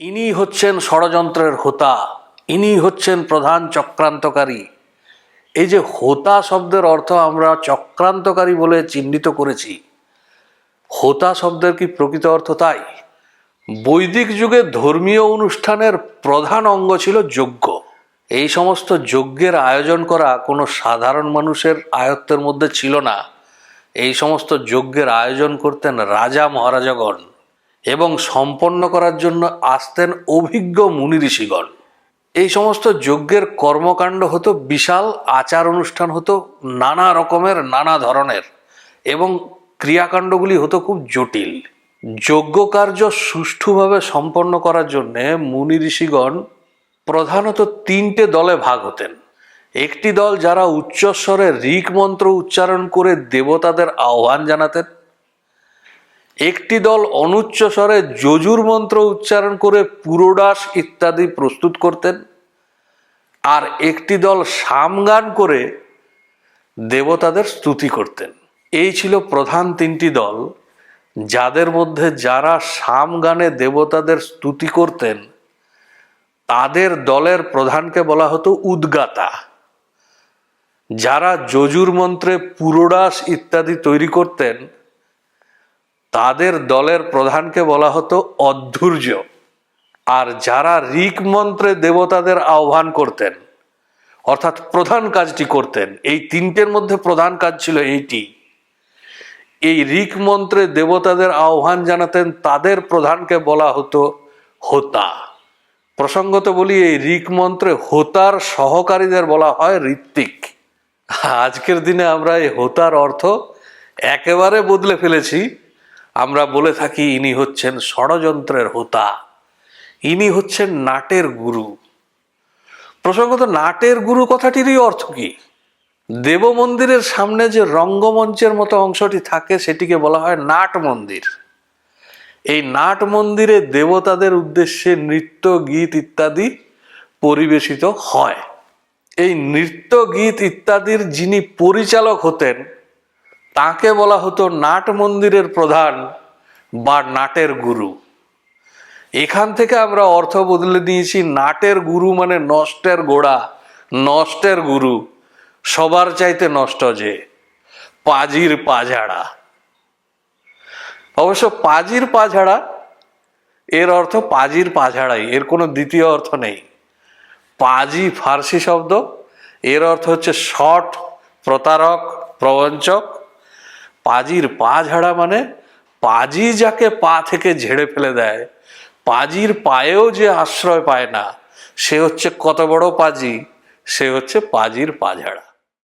ইনি হচ্ছেন ষড়যন্ত্রের হোতা, ইনি হচ্ছেন প্রধান চক্রান্তকারী। এই যে হোতা শব্দের অর্থ আমরা চক্রান্তকারী বলে চিহ্নিত করেছি, হোতা শব্দের কি প্রকৃত অর্থ তাই? বৈদিক যুগে ধর্মীয় অনুষ্ঠানের প্রধান অঙ্গ ছিল যজ্ঞ। এই সমস্ত যজ্ঞের আয়োজন করা কোনো সাধারণ মানুষের আয়ত্তের মধ্যে ছিল না। এই সমস্ত যজ্ঞের আয়োজন করতেন রাজা মহারাজাগণ। এবং সম্পন্ন করার জন্য আসতেন অভিজ্ঞ মুনি ঋষিগণ। এই সমস্ত যজ্ঞের কর্মকাণ্ড হতো বিশাল, আচার অনুষ্ঠান হতো নানা রকমের, নানা ধরনের এবং ক্রিয়াকাণ্ডগুলি হতো খুব জটিল। যজ্ঞ কার্য সুষ্ঠুভাবে সম্পন্ন করার জন্যে মুনি ঋষিগণ প্রধানত তিনটে দলে ভাগ হতেন। একটি দল যারা উচ্চস্বরে ঋক মন্ত্র উচ্চারণ করে দেবতাদের আহ্বান জানাতেন একটি দল অনুচ্চ স্বরে যজুর মন্ত্র উচ্চারণ করে পুরোডাস ইত্যাদি প্রস্তুত করতেন, আর একটি দল সামগান করে দেবতাদের স্তুতি করতেন। এই ছিল প্রধান তিনটি দল, যাদের মধ্যে যারা সামগানে দেবতাদের স্তুতি করতেন, তাদের দলের প্রধানকে বলা হতো উদ্গাতা। যারা যজুর মন্ত্রে পুরোডাস ইত্যাদি তৈরি করতেন তাদের দলের প্রধানকে বলা হতো অধৈর্য। আর যারা ঋক মন্ত্রে দেবতাদের আহ্বান করতেন, অর্থাৎ প্রধান কাজটি করতেন, এই তিনটের মধ্যে প্রধান কাজ ছিল এইটি। এই ঋক মন্ত্রে দেবতাদের আহ্বান জানাতেন তাদের প্রধানকে বলা হতো হোতা। প্রসঙ্গত বলি, এই ঋক মন্ত্রে হোতার সহকারীদের বলা হয় ঋত্বিক। আজকের দিনে আমরা এই হোতার অর্থ একেবারে বদলে ফেলেছি। আমরা বলে থাকি ইনি হচ্ছেন ষড়যন্ত্রের হোতা। ইনি হচ্ছেন নাটের গুরু। প্রসঙ্গত নাটের গুরু কথাটিরই অর্থ কি? দেব মন্দিরের সামনে যে রঙ্গমঞ্চের মতো অংশটি থাকে, সেটিকে বলা হয় নাট মন্দির। এই নাট মন্দিরে দেবতাদের উদ্দেশ্যে নৃত্য, গীত ইত্যাদি পরিবেশিত হয়। এই নৃত্য, গীত ইত্যাদির যিনি পরিচালক হতেন তাকে বলা হতো নাট মন্দিরের প্রধান বা নাটের গুরু। এখান থেকে আমরা অর্থ বদলে নিয়েছি নাটের গুরু মানে নষ্টের গোড়া, নষ্টের গুরু। সবার চাইতে নষ্ট যে, পাজির পাঝাড়া। অবশ্য পাজির পাঝাড়া, এর অর্থ পাজির পাঝাড়াই, এর কোনো দ্বিতীয় অর্থ নেই। পাজি ফার্সি শব্দ, এর অর্থ হচ্ছে শট প্রতারক, প্রবঞ্চক পাজির পা ঝাড়া মানে পাজি যাকে পা থেকে ঝেড়ে ফেলে দেয়। পাজির পায়েও যে আশ্রয় পায় না, সে হচ্ছে কত বড় পাজি? সে হচ্ছে পাজির পা ঝাড়া।